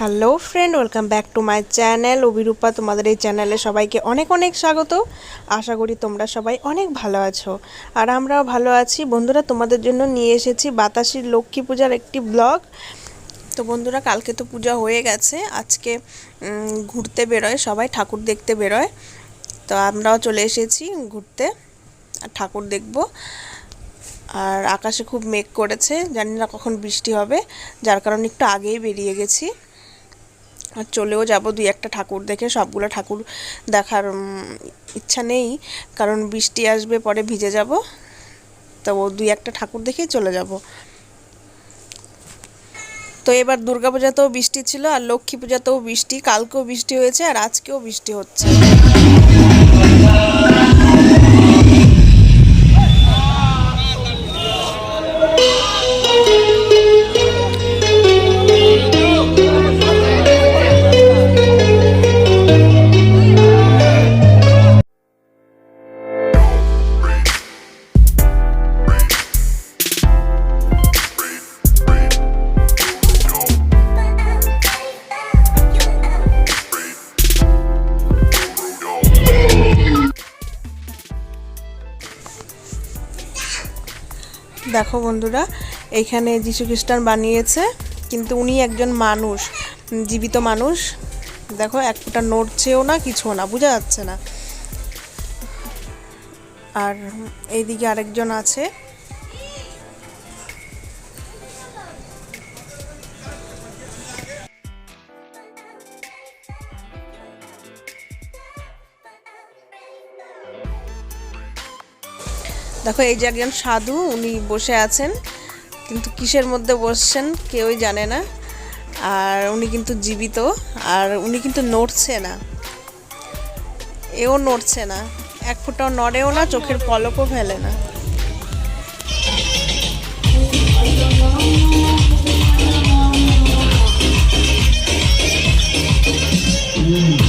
Hello friend welcome back to my channel Abhirupa, তোমাদের এই চ্যানেলে সবাইকে অনেক অনেক স্বাগত। আশা করি তোমরা সবাই অনেক ভালো আছো। আর আমরাও ভালো আছি। বন্ধুরা, তোমাদের জন্য নিয়ে এসেছি বাতাসির লক্ষ্মী পূজার একটি ব্লগ তো বন্ধুরা, কালকে তো পূজা হয়ে গেছে। আজকে ঘুরতে বেরোয়। সবাই ঠাকুর দেখতে বেরোয়। তো আমরাও চলে এসেছি ঘুরতে। আর ঠাকুর দেখব। আর আকাশে খুব মেঘ করেছে। জানি না কখন বৃষ্টি হবে। যার কারণে একটু আগেই বেরিয়ে গেছি। আর চলেও যাব দুই একটা ঠাকুর দেখে, সবগুলো ঠাকুর দেখার ইচ্ছা নেই। কারণ বৃষ্টি আসবে, পরে ভিজে যাব। তো দুই একটা ঠাকুর দেখেই চলে যাব। তো এবার দুর্গাপূজাতেও বৃষ্টি ছিল, আর লক্ষ্মী পূজাতেও বৃষ্টি, কালকেও বৃষ্টি হয়েছে, আর আজকেও বৃষ্টি হচ্ছে। দেখো বন্ধুরা, এখানে যিশু খ্রিস্টান বানিয়েছে, কিন্তু উনি একজন মানুষ, জীবিত মানুষ। দেখো, এক ফুটা নড়ছেও না, কিছুও না, বোঝা যাচ্ছে না। আর এইদিকে আরেকজন আছে। দেখো, এই যে একজন সাধু, উনি বসে আছেন, কিন্তু কিসের মধ্যে বসছেন কেউই জানে না। আর উনি কিন্তু জীবিত, আর উনি কিন্তু নড়ছে না। এও নড়ছে না। এক ফোঁটাও নড়েও না, চোখের পলকও ফেলে না। তো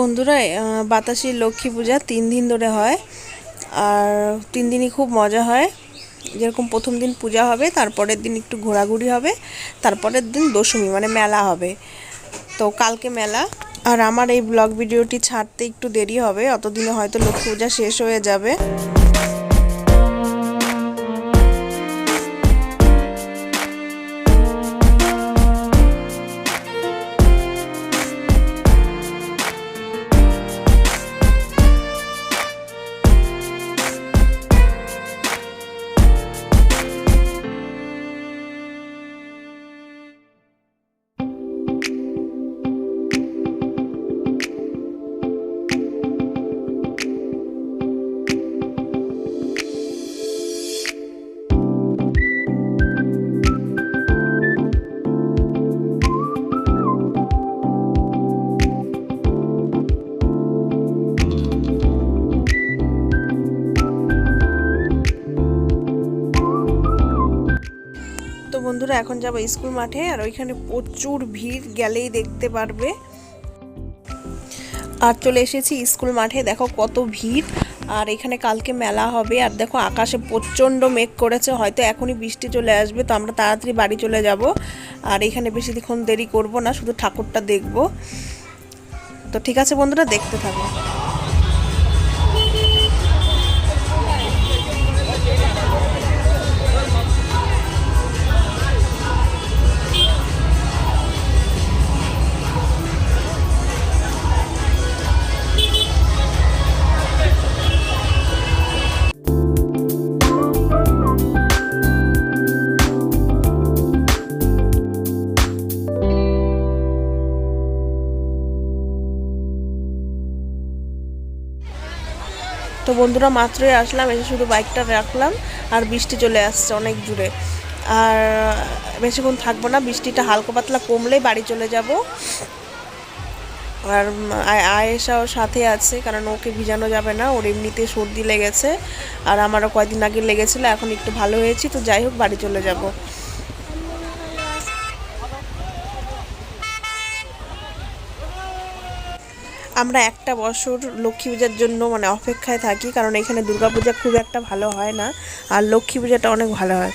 বন্ধুরা বাতাসের লক্ষ্মী পূজা তিন দিন ধরে হয়। আর তিন দিনই খুব মজা হয়। যেরকম প্রথম দিন পূজা হবে, তারপরের দিন একটু ঘোরাঘুরি হবে, তারপরের দিন দশমী মানে মেলা হবে। তো কালকে মেলা। আর আমার এই ব্লগ ভিডিওটি ছাড়তে একটু দেরি হবে, অতদিনে হয়তো লক্ষ্মী পূজা শেষ হয়ে যাবে। বন্ধুরা, এখন যাব স্কুল মাঠে আর ওইখানে প্রচুর ভিড়, গেলেই দেখতে পারবে। আর চলে এসেছি স্কুল মাঠে, দেখো কত ভিড়। আর এখানে কালকে মেলা হবে, আর দেখো আকাশে প্রচণ্ড মেঘ করেছে, হয়তো এখনই বৃষ্টি চলে আসবে, তো আমরা তাড়াতাড়ি বাড়ি চলে যাব। আর এখানে বেশি বেশিক্ষণ দেরি করব না, শুধু ঠাকুরটা দেখব। তো ঠিক আছে বন্ধুরা, দেখতে থাকো। তো বন্ধুরা মাত্রই আসলাম, এসে শুধু বাইকটা রাখলাম আর বৃষ্টি চলে আসছে অনেক দূরে আর বেশিক্ষণ থাকব না, বৃষ্টিটা হালকা পাতলা কমলেই বাড়ি চলে যাব। আর আয়- আয়েশাও সাথে আছে, কারণ ওকে ভিজানো যাবে না, ওর এমনিতে সর্দি লেগেছে। আর আমারও কয়দিন আগে লেগেছিলো, এখন একটু ভালো হয়েছি, তো যাই হোক, বাড়ি চলে যাব। আমরা একটা বছর লক্ষ্মী পূজার জন্য মানে অপেক্ষায় থাকি, কারণ এখানে দুর্গাপূজা খুব একটা ভালো হয় না, আর লক্ষ্মী পূজাটা অনেক ভালো হয়।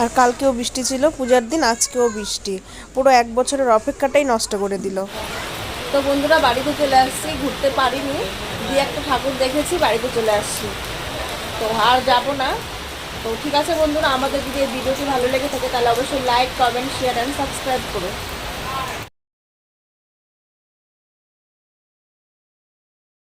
আর কালকেও বৃষ্টি ছিল, পূজার দিন, আজকেও বৃষ্টি। পুরো এক বছরের অপেক্ষাটাই নষ্ট করে দিল। তো বন্ধুরা, বাড়িতে চলে আসছি, ঘুরতে পারিনি। দিয়ে একটা ঠাকুর দেখেছি, বাড়িতে চলে আসছি। তো আর যাব না। তো ঠিক আছে বন্ধুরা, আমাদের যদি এই ভিডিওটি ভালো লেগে থাকে, তাহলে অবশ্যই like comment share and subscribe করো।